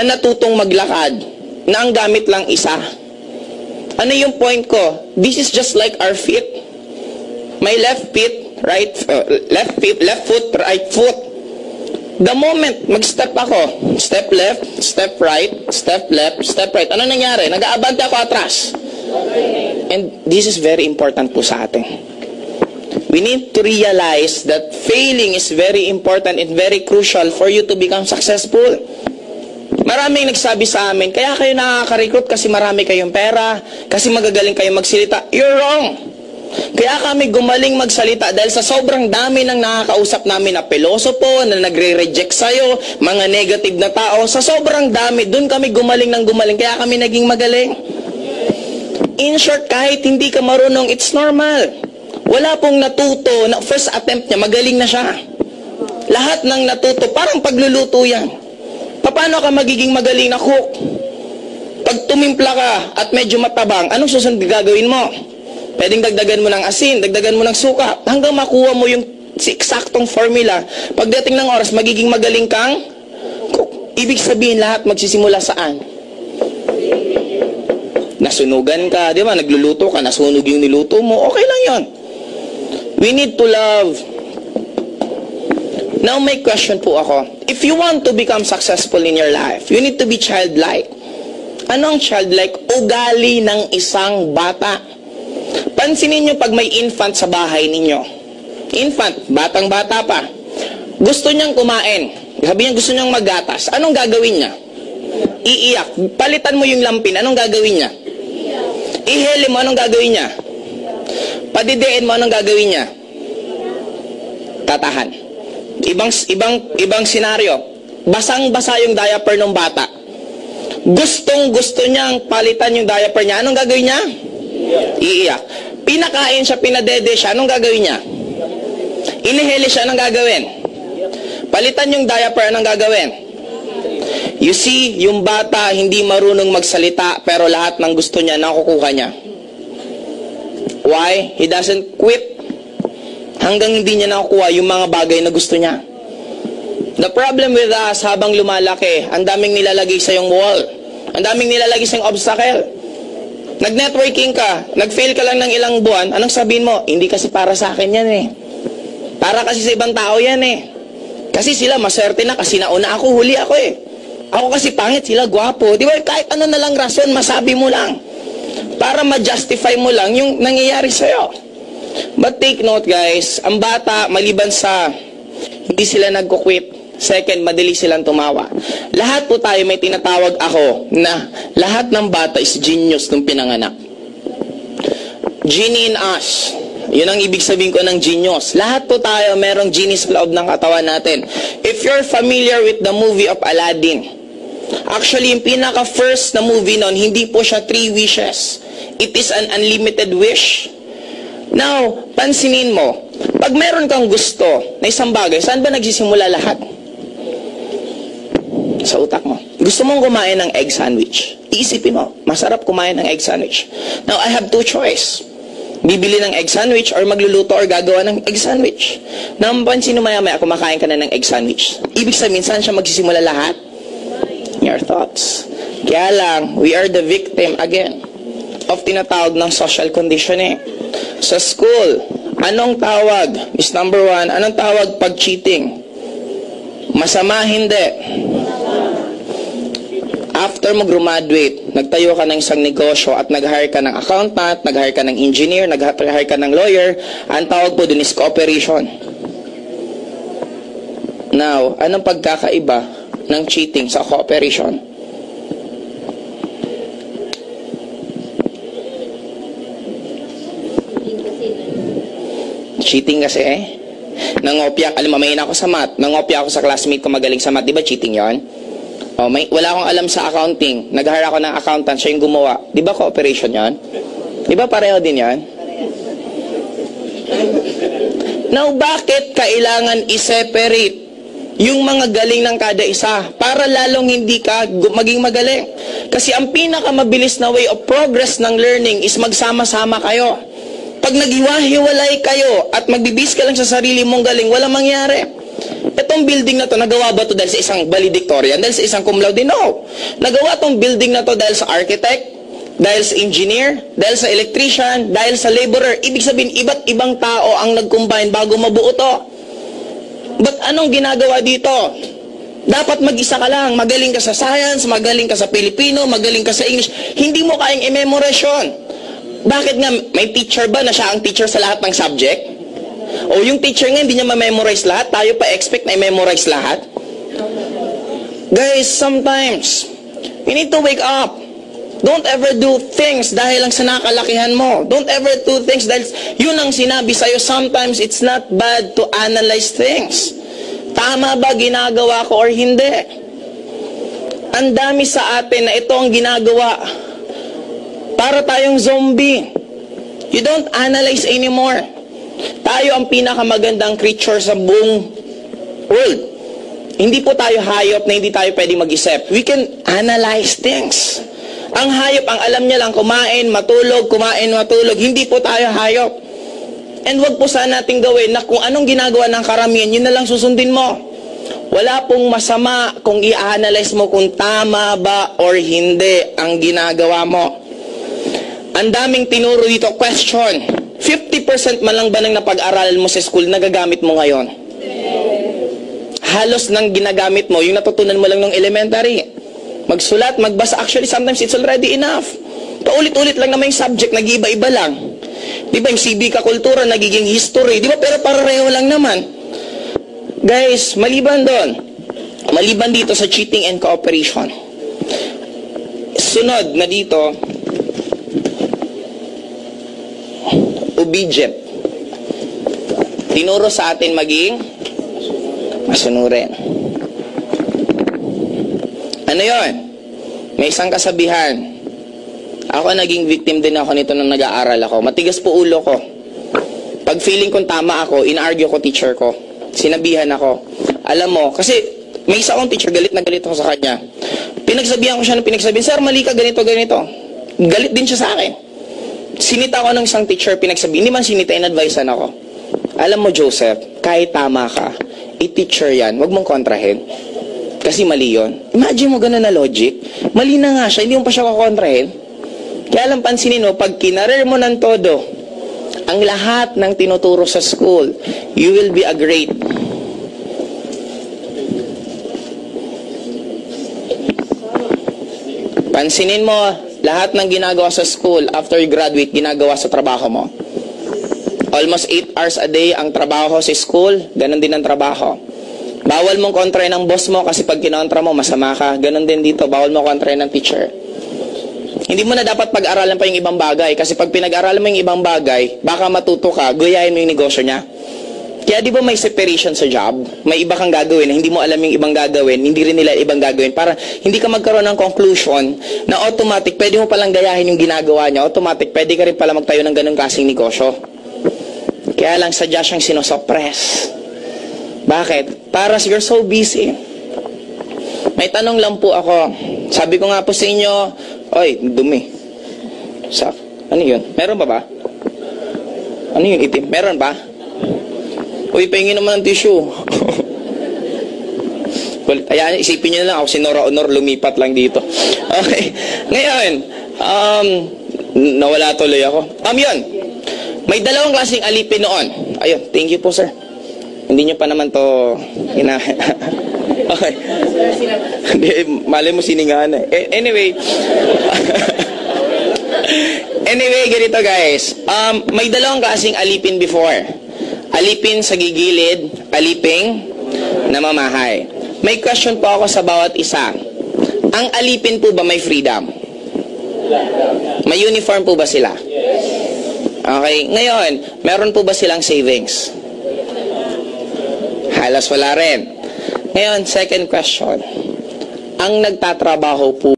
na natutong maglakad na ang gamit lang isa. Ano yung point ko? This is just like our feet. My left feet, right, uh, left feet, left foot, right foot. The moment mag-step ako, step left, step right, step left, step right, ano nangyari? Nag-aabante ako atras. And this is very important po sa atin. We need to realize that failing is very important and very crucial for you to become successful. Maraming nagsabi sa amin, kaya kayo nakaka-recruit kasi marami kayong pera, kasi magagaling kayo magsalita. You're wrong. Kaya kami gumaling magsalita dahil sa sobrang dami ng nakakausap namin na pilosopo, na nagre-reject sa'yo, mga negative na tao, sa sobrang dami, dun kami gumaling ng gumaling, kaya kami naging magaling. In short, kahit hindi ka marunong, it's normal. Wala pong natuto, na first attempt niya, magaling na siya. Lahat ng natuto, parang pagluluto yan. Paano ka magiging magaling na cook? Pag tumimpla ka at medyo matabang, anong susunod gagawin mo? Pwedeng dagdagan mo ng asin, dagdagan mo ng suka, hanggang makuha mo yung eksaktong formula. Pagdating ng oras, magiging magaling kang cook. Ibig sabihin lahat magsisimula saan? Nasunugan ka, di ba? Nagluluto ka, nasunog yung niluto mo, okay lang yon. We need to love. Now may question po ako. If you want to become successful in your life, you need to be childlike. Anong childlike? Ugali ng isang bata. Pansinin nyo pag may infant sa bahay ninyo. Infant, batang-bata pa. Gusto niyang kumain. Sabi niya gusto niyang magatas. Anong gagawin niya? Iiyak. Palitan mo yung lampin. Anong gagawin niya? Ihele mo. Anong gagawin niya? Padidiin mo. Anong gagawin niya? Tatahan. Ibang, ibang, ibang senaryo. Basang-basa yung diaper ng bata. Gustong gusto niyang palitan yung diaper niya. Anong gagawin niya? Iiyak. Pinakain siya, pinadede siya. Anong gagawin niya? Inihele siya. Anong gagawin? Palitan yung diaper. Anong gagawin? You see, yung bata hindi marunong magsalita pero lahat ng gusto niya nakukuha niya. Why? He doesn't quit hanggang hindi niya nakukuha yung mga bagay na gusto niya. The problem with us habang lumalaki, ang daming nilalagay sa yung wall. Ang daming nilalagay sa yung obstacle. Nag-networking ka, nag-fail ka lang ng ilang buwan, anong sabihin mo? Hindi kasi para sa akin yan eh. Para kasi sa ibang tao yan eh. Kasi sila maswerte na kasi nauna ako, huli ako eh. Ako kasi pangit, sila gwapo. Di ba? Kahit ano na lang rason, masabi mo lang. Para ma-justify mo lang yung nangyayari sa'yo. But take note guys, ang bata, maliban sa hindi sila nagko-quit, second, madali silang tumawa. Lahat po tayo may tinatawag ako na lahat ng bata is genius nung pinanganak. Genie in us. Yun ang ibig sabihin ko ng genius. Lahat po tayo merong genie sa loob ng katawan natin. If you're familiar with the movie of Aladdin, actually, yung pinaka-first na movie nun, hindi po siya three wishes. It is an unlimited wish. Now, pansinin mo, pag meron kang gusto na isang bagay, saan ba nagsisimula lahat? Sa utak mo. Gusto mong kumain ng egg sandwich. Iisipin mo, masarap kumain ng egg sandwich. Now, I have two choice. Bibili ng egg sandwich or magluluto or gagawa ng egg sandwich. Nang pansin mo maya-maya, kumakain ka na ng egg sandwich. Ibig sabihin, saan siya magsisimula lahat? Your thoughts. Kaya lang, we are the victim again of tinatawag ng social conditioning. Sa school, anong tawag? Is number one, anong tawag pag cheating? Masama, hindi. After mo graduate, nagtayo ka ng isang negosyo at nag-hire ka ng accountant, nag-hire ka ng engineer, nag-hire ka ng lawyer, ang tawag po dun is cooperation. Now, anong pagkakaiba ng cheating sa cooperation? Cheating kasi eh. Nangopya, alam mo, ako sa math. Nangopya ako sa classmate ko magaling sa math. Di ba cheating yon? Oh, may, wala akong alam sa accounting. Nag-hire ako ng accountant, siya yung gumawa. Di ba cooperation yon? Di ba pareho din yon? Now, bakit kailangan i-separate yung mga galing ng kada isa para lalong hindi ka maging magaling? Kasi ang pinakamabilis na way of progress ng learning is magsama-sama kayo. Pag naghiwa-hiwalay kayo at magbibis ka lang sa sarili mong galing, walang mangyari. Itong building na to, nagawa ba to dahil sa isang valedictorian? Dahil sa isang cum laude? No. Nagawa tong building na to dahil sa architect, dahil sa engineer, dahil sa electrician, dahil sa laborer. Ibig sabihin, iba't ibang tao ang nag-combine bago mabuo to. But anong ginagawa dito? Dapat mag-isa ka lang. Magaling ka sa science, magaling ka sa Filipino, magaling ka sa English. Hindi mo kayang i-memorize yun. Bakit nga, may teacher ba na siya ang teacher sa lahat ng subject? O yung teacher nga, hindi niya ma-memorize lahat, tayo pa expect na i-memorize lahat? Guys, sometimes, you need to wake up. Don't ever do things dahil lang sa nakalakihan mo. Don't ever do things dahil yun ang sinabi sa'yo. Sometimes it's not bad to analyze things. Tama ba ginagawa ko or hindi? Ang dami sa atin na ito ang ginagawa. Para tayong zombie. You don't analyze anymore. Tayo ang pinakamagandang creature sa buong world. Hindi po tayo hayop na hindi tayo pwedeng mag-isip. We can analyze things. Ang hayop, ang alam niya lang, kumain, matulog, kumain, matulog. Hindi po tayo hayop. And wag po sana natin gawin na kung anong ginagawa ng karamihan, yun na lang susundin mo. Wala pong masama kung i-analyze mo kung tama ba or hindi ang ginagawa mo. Ang daming tinuro dito, question. 50% man lang ba ng napag-aralan mo sa school nagagamit mo ngayon? Halos nang ginagamit mo, yung natutunan mo lang ng elementary. Magsulat, magbasa. Actually, sometimes it's already enough. Paulit-ulit lang naman yung subject, nag-iba-iba lang. Di ba yung civic kultura, nagiging history. Di ba? Pero pareho lang naman. Guys, maliban doon. Maliban dito sa cheating and cooperation. Sunod na dito, obedient. Tinuro sa atin maging masunurin. Ano yon? May isang kasabihan. Ako naging victim din ako nito nung nag-aaral ako. Matigas po ulo ko. Pag feeling kong tama ako, in-argue ko teacher ko. Sinabihan ako. Alam mo, kasi may isa akong teacher, galit na galit ako sa kanya. Pinagsabihan ko siya ng pinagsabihan, Sir, mali ka, ganito, ganito. Galit din siya sa akin. Sinita ko ng isang teacher, pinagsabihan. Hindi man sinita, in-advisean ako. Alam mo, Joseph, kahit tama ka, i-teacher yan, wag mong kontrahin. Kasi mali yon. Imagine mo ganun na logic. Mali na nga siya, hindi mo pa siya kukontrahin. Kaya lang pansinin mo, pag kinarer mo ng todo, ang lahat ng tinuturo sa school, you will be a great. Pansinin mo, lahat ng ginagawa sa school, after you graduate, ginagawa sa trabaho mo. Almost 8 hours a day ang trabaho sa school, ganun din ang trabaho. Bawal mong kontrahin ng boss mo kasi pag kinontra mo, masama ka. Ganon din dito, bawal mo kontrahin ng teacher. Hindi mo na dapat pag-aralan pa yung ibang bagay kasi pag pinag-aralan mo yung ibang bagay, baka matuto ka, guyahin mo yung negosyo niya. Kaya di ba may separation sa job? May iba kang gagawin hindi mo alam yung ibang gagawin, hindi rin nila ibang gagawin. Para hindi ka magkaroon ng conclusion na automatic, pwede mo palang gayahin yung ginagawa niya, automatic, pwede ka rin pala magtayo ng ganong klaseng negosyo. Kaya lang sadya siyang sinosoppress. Bakit? Para you're so busy. May tanong lang po ako. Sabi ko nga po sa inyo, Oy, dumi. Sa, ano yun? Meron ba ba? Ano yun, itim? Meron ba? Uy, pahingin naman ng tissue. Kulit. Ayan, isipin nyo na lang ako, si Nora Honor, lumipat lang dito. Okay. Ngayon, um, nawala tuloy ako. Um, yun. May dalawang klaseng alipin noon. Ayun, thank you po, sir. Hindi nyo pa naman to ina... okay. Mali mo siningahan eh. Anyway. anyway, ganito guys. Um, may dalawang klaseng alipin before. Alipin sa gigilid, aliping namamahay. May question po ako sa bawat isa. Ang alipin po ba may freedom? May uniform po ba sila? Okay. Ngayon, meron po ba silang savings? Halos wala rin. Ngayon, second question. Ang nagtatrabaho po